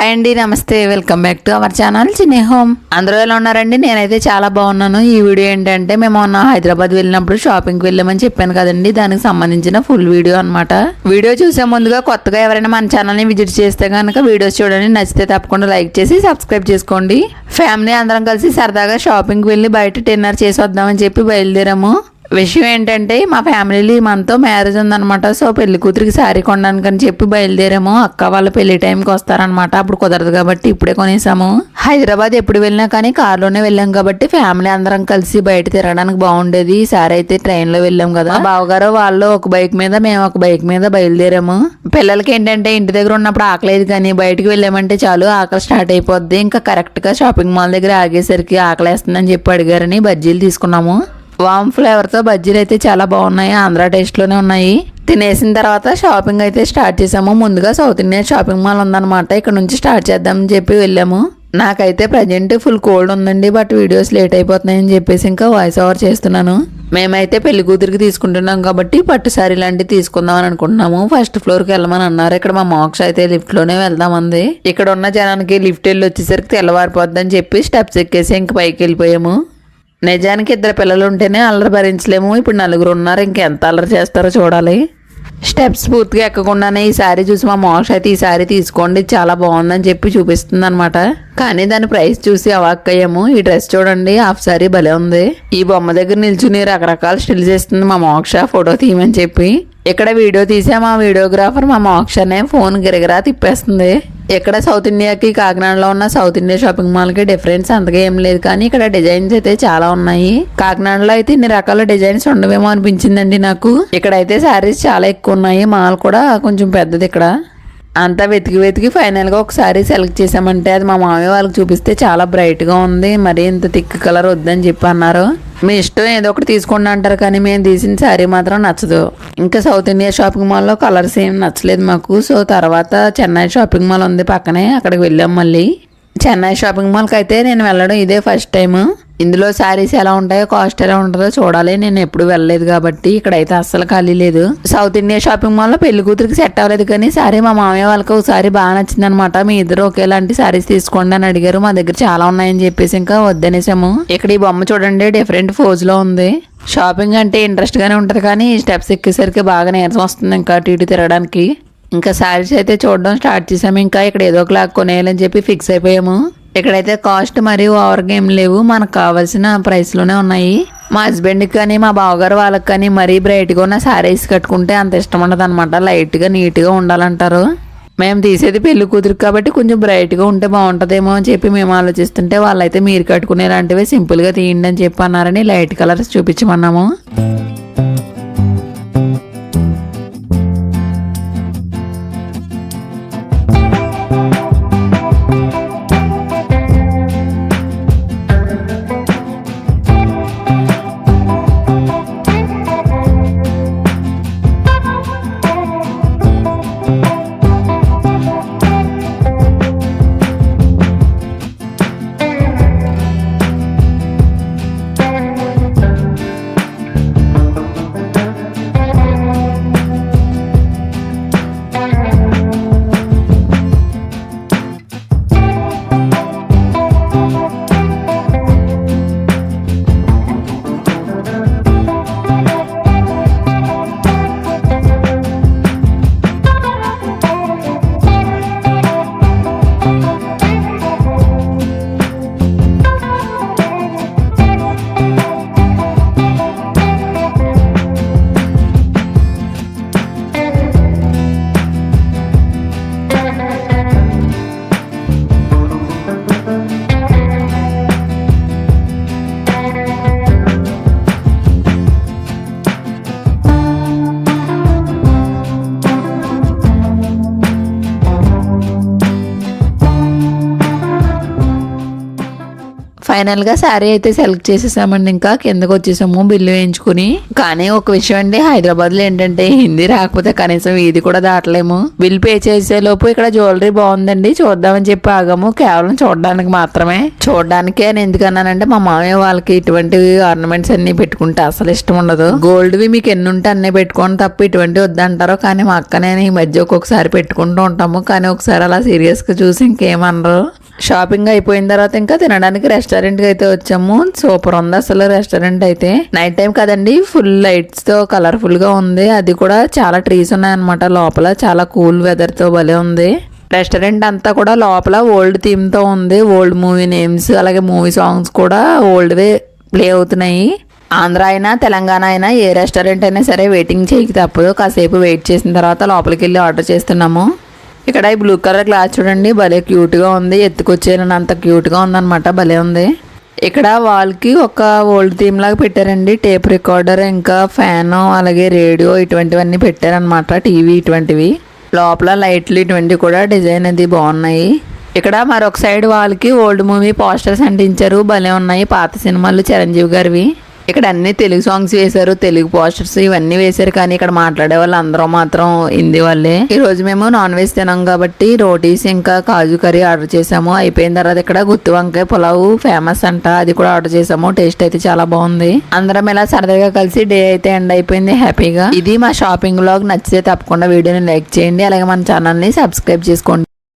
Hi అండి నమస్తే. Welcome back to our channel Chinni home అందరూ ఎలా ఉన్నారండి? నేనైతే చాలా బాగున్నాను. ఈ వీడియో ఏంటంటే మేము మొన్న హైదరాబాద్ వెళ్ళినప్పుడు షాపింగ్కి వెళ్ళామని చెప్పాను కదండి. దానికి సంబంధించిన ఫుల్ వీడియో అనమాట వీడియో చూసే ముందుగా కొత్తగా ఎవరైనా మన ఛానల్ని విజిట్ చేస్తే కనుక వీడియోస్ చూడండి. నచ్చితే తప్పకుండా లైక్ చేసి సబ్స్క్రైబ్ చేసుకోండి. ఫ్యామిలీ అందరం కలిసి సరదాగా షాపింగ్కి వెళ్ళి బయట డిన్నర్ చేసి వద్దామని చెప్పి బయలుదేరాము. విషయం ఏంటంటే మా ఫ్యామిలీలో ఈ మనతో మ్యారేజ్ ఉందనమాట సో పెళ్ళి కూతురికి శారీ కొనడానికి అని చెప్పి బయలుదేరాము. అక్క వాళ్ళ పెళ్ళి టైంకి వస్తారనమాట అప్పుడు కుదరదు కాబట్టి ఇప్పుడే కొనేసాము. హైదరాబాద్ ఎప్పుడు వెళ్ళినా కానీ కారులోనే వెళ్ళాం కాబట్టి ఫ్యామిలీ అందరం కలిసి బయట తిరగడానికి బాగుండేది. ఈసారి అయితే ట్రైన్లో వెళ్ళాం కదా. మా బావగారు వాళ్ళు ఒక బైక్ మీద మేము ఒక బైక్ మీద బయలుదేరాము. పిల్లలకి ఏంటంటే ఇంటి దగ్గర ఉన్నప్పుడు ఆకలేదు కానీ బయటికి వెళ్ళామంటే చాలు ఆకలి స్టార్ట్ అయిపోద్ది. ఇంకా కరెక్ట్గా షాపింగ్ మాల్ దగ్గర ఆగేసరికి ఆకలేస్తుందని చెప్పి అడిగారని బజ్జీలు తీసుకున్నాము. వామ్ ఫ్లేవర్తో బజ్జీలు అయితే చాలా బాగున్నాయి ఆంధ్ర టేస్ట్లోనే ఉన్నాయి. తినేసిన తర్వాత షాపింగ్ అయితే స్టార్ట్ చేసాము. ముందుగా సౌత్ ఇండియన్ షాపింగ్ మాల్ ఉందన్నమాట. ఇక్కడ నుంచి స్టార్ట్ చేద్దామని చెప్పి వెళ్ళాము. నాకైతే ప్రజెంట్ ఫుల్ కోల్డ్ ఉందండి బట్ వీడియోస్ లేట్ అయిపోతున్నాయని చెప్పేసి ఇంకా వాయిస్ ఓవర్ చేస్తున్నాను. మేమైతే పెళ్ళి కూతురికి తీసుకుంటున్నాం కాబట్టి పట్టు సారీ లాంటివి తీసుకుందాం అని అనుకుంటున్నాము. ఫస్ట్ ఫ్లోర్కి వెళ్ళమని అన్నారు. ఇక్కడ మా మోక్ష అయితే లిఫ్ట్లోనే వెళ్దామంది. ఇక్కడ ఉన్న జనానికి లిఫ్ట్ వెళ్ళి వచ్చేసరికి తెల్లవారిపోద్దని చెప్పి స్టెప్స్ ఎక్కేసి ఇంక పైకి వెళ్ళిపోయాము. నిజానికి ఇద్దరు పిల్లలు ఉంటేనే అల్లరి భరించలేము. ఇప్పుడు నలుగురు ఉన్నారు ఇంకెంత అల్లరి చేస్తారో చూడాలి. స్టెప్స్ పూర్తిగా ఎక్కకుండానే ఈ సారీ చూసి మా మోక్ష అయితే ఈ సారీ తీసుకోండి చాలా బాగుందని చెప్పి చూపిస్తుంది అనమాట కానీ దాని ప్రైస్ చూసి అవాక్కయ్యాము. ఈ డ్రెస్ చూడండి హాఫ్ సారీ భలే ఉంది. ఈ బొమ్మ దగ్గర నిల్చుని రకరకాల స్టిల్ చేస్తుంది మా మోక్ష ఫోటో తీయమని చెప్పి. ఇక్కడ వీడియో తీసే మా వీడియోగ్రాఫర్ మా మోక్షనే ఫోన్ గిరగిరా తిప్పేస్తుంది. ఇక్కడ సౌత్ ఇండియాకి కాకినాడలో ఉన్న సౌత్ ఇండియా షాపింగ్ మాల్కి డిఫరెన్స్ అంతగా ఏం లేదు. కానీ ఇక్కడ డిజైన్స్ అయితే చాలా ఉన్నాయి. కాకినాడలో అయితే ఇన్ని రకాల డిజైన్స్ ఉండవేమో అనిపించిందండి నాకు. ఇక్కడైతే శారీస్ చాలా ఎక్కువ ఉన్నాయి. మాల్ కూడా కొంచెం పెద్దది ఇక్కడ. అంతా వెతికి వెతికి ఫైనల్గా ఒక సారీ సెలెక్ట్ చేసామంటే అది మా మామయ్య వాళ్ళకి చూపిస్తే చాలా బ్రైట్గా ఉంది. మరి ఇంత థిక్ కలర్ వద్దని చెప్పి అన్నారు. మీ ఇష్టం ఏదో ఒకటి తీసుకోండి అంటారు కానీ మేము తీసిన శారీ మాత్రం నచ్చదు. ఇంకా సౌత్ ఇండియా షాపింగ్ మాల్లో కలర్స్ ఏం నచ్చలేదు మాకు. సో తర్వాత చెన్నై షాపింగ్ మాల్ ఉంది పక్కనే అక్కడికి వెళ్ళాం మళ్ళీ. చెన్నై షాపింగ్ మాల్కి అయితే నేను వెళ్ళడం ఇదే ఫస్ట్ టైం ఇందులో శారీస్ ఎలా ఉంటాయో కాస్ట్ ఎలా ఉంటుందో చూడాలి. నేను ఎప్పుడు వెళ్ళలేదు కాబట్టి ఇక్కడైతే అస్సలు ఖాళీ లేదు. సౌత్ ఇండియా షాపింగ్ మాల్లో పెళ్ళి కూతురికి సెట్ అవ్వలేదు కానీ సారీ మా మామయ్య వాళ్ళకి ఒకసారి బాగా నచ్చింది అనమాట మీ ఇద్దరు ఒకేలాంటి శారీస్ తీసుకోండి అని అడిగారు. మా దగ్గర చాలా ఉన్నాయని చెప్పేసి ఇంకా వద్దనేసాము. ఇక్కడ ఈ బొమ్మ చూడండి డిఫరెంట్ ఫోజ్లో ఉంది. షాపింగ్ అంటే ఇంట్రెస్ట్ గానే ఉంటది కానీ స్టెప్స్ ఎక్కేసరికి బాగా నీరసం వస్తుంది ఇంకా అటు ఇటు తిరగడానికి. ఇంకా శారీస్ అయితే చూడడం స్టార్ట్ చేసాము. ఇంకా ఇక్కడ ఏదో ఒక లాగ్ కొనేయాలని చెప్పి ఫిక్స్ అయిపోయాము. ఇక్కడైతే కాస్ట్ మరియు ఓవర్గా ఏం లేవు. మనకు కావాల్సిన ప్రైస్లోనే ఉన్నాయి. మా హస్బెండ్కి కానీ మా బావగారు వాళ్ళకి కానీ మరీ బ్రైట్గా ఉన్న శారీస్ కట్టుకుంటే అంత ఇష్టం ఉండదు అనమాట లైట్గా నీట్గా ఉండాలంటారు. మేము తీసేది పెళ్ళి కూతురు కాబట్టి కొంచెం బ్రైట్గా ఉంటే బాగుంటుందేమో అని చెప్పి మేము ఆలోచిస్తుంటే వాళ్ళైతే మీరు కట్టుకునేలాంటివి సింపుల్గా తీయండి అని చెప్పి అన్నారని లైట్ కలర్స్ చూపించమన్నాము. ఫైనల్గా శారీ అయితే సెలెక్ట్ చేసేసామండి ఇంకా. కిందకు వచ్చేసాము బిల్లు వేయించుకుని. కానీ ఒక విషయం అండి హైదరాబాద్లో ఏంటంటే హిందీ రాకపోతే కనీసం ఇది కూడా దాటలేము. బిల్ పే చేసేలోపు ఇక్కడ జ్యువెలరీ బాగుందండి చూద్దామని చెప్పి ఆగాము. కేవలం చూడడానికి మాత్రమే. చూడడానికే అని ఎందుకన్నానంటే మా మామయ్య వాళ్ళకి ఇటువంటి ఆర్నమెంట్స్ అన్ని పెట్టుకుంటే అసలు ఇష్టం ఉండదు. గోల్డ్వి మీకు ఎన్ని ఉంటే పెట్టుకోండి తప్ప ఇటువంటి వద్దంటారు కానీ మా అక్క నేను ఈ మధ్య ఒక్కొక్కసారి పెట్టుకుంటూ ఉంటాము. కానీ ఒకసారి అలా సీరియస్గా చూసి ఇంకేమనరు షాపింగ్ అయిపోయిన తర్వాత ఇంకా తినడానికి రెస్టారెంట్కి అయితే వచ్చాము. సూపర్ ఉంది అసలు రెస్టారెంట్ అయితే. నైట్ టైం కదండి ఫుల్ లైట్స్తో కలర్ఫుల్గా ఉంది. అది కూడా చాలా ట్రీస్ ఉన్నాయన్నమాట. లోపల చాలా కూల్ వెదర్తో భలే ఉంది. రెస్టారెంట్ అంతా కూడా లోపల ఓల్డ్ థీమ్తో ఉంది. ఓల్డ్ మూవీ నేమ్స్ అలాగే మూవీ సాంగ్స్ కూడా ఓల్డ్ వే ప్లే అవుతున్నాయి. ఆంధ్ర అయినా తెలంగాణ అయినా ఏ రెస్టారెంట్ అయినా సరే వెయిటింగ్ చేయక తప్పదు. కాసేపు వెయిట్ చేసిన తర్వాత లోపలికి వెళ్ళి ఆర్డర్ చేస్తున్నాము. ఇక్కడ ఈ బ్లూ కలర్ గ్లాస్ చూడండి. భలే క్యూట్గా ఉంది. ఎత్తుకొచ్చేయాలని అంత క్యూట్గా ఉందన్నమాట. భలే ఉంది. ఇక్కడ వాల్కి ఒక ఓల్డ్ థీమ్ లాగా పెట్టారండి. టేప్ రికార్డర్ ఇంకా ఫ్యాన్ అలాగే రేడియో ఇటువంటివన్నీ పెట్టారనమాట టీవీ ఇటువంటివి. లోపల లైట్లు ఇటువంటివి కూడా డిజైన్ అది బాగున్నాయి. ఇక్కడ మరొక సైడ్ వాళ్ళకి ఓల్డ్ మూవీ పోస్టర్స్ అంటించారు. భలే ఉన్నాయి. పాత సినిమాలు చిరంజీవి గారివి. ఇక్కడ అన్ని తెలుగు సాంగ్స్ వేశారు తెలుగు పోస్టర్స్ ఇవన్నీ వేశారు కానీ ఇక్కడ మాట్లాడే వాళ్ళు అందరూ మాత్రం హిందీ వాళ్ళే. ఈ రోజు మేము నాన్ వెజ్ తినాం కాబట్టి రోటీస్ ఇంకా కాజు కర్రీ ఆర్డర్ చేసాము. అయిపోయిన తర్వాత ఇక్కడ గుత్తి వంకాయ పులావు ఫేమస్ అంట. అది కూడా ఆర్డర్ చేసాము. టేస్ట్ అయితే చాలా బాగుంది. అందరం ఇలా సరదాగా కలిసి డే అయితే ఎండ్ అయిపోయింది హ్యాపీగా. ఇది మా షాపింగ్ బ్లాగ్ నచ్చితే తప్పకుండా వీడియోని లైక్ చేయండి. అలాగే మన ఛానల్ని సబ్స్క్రైబ్ చేసుకోండి.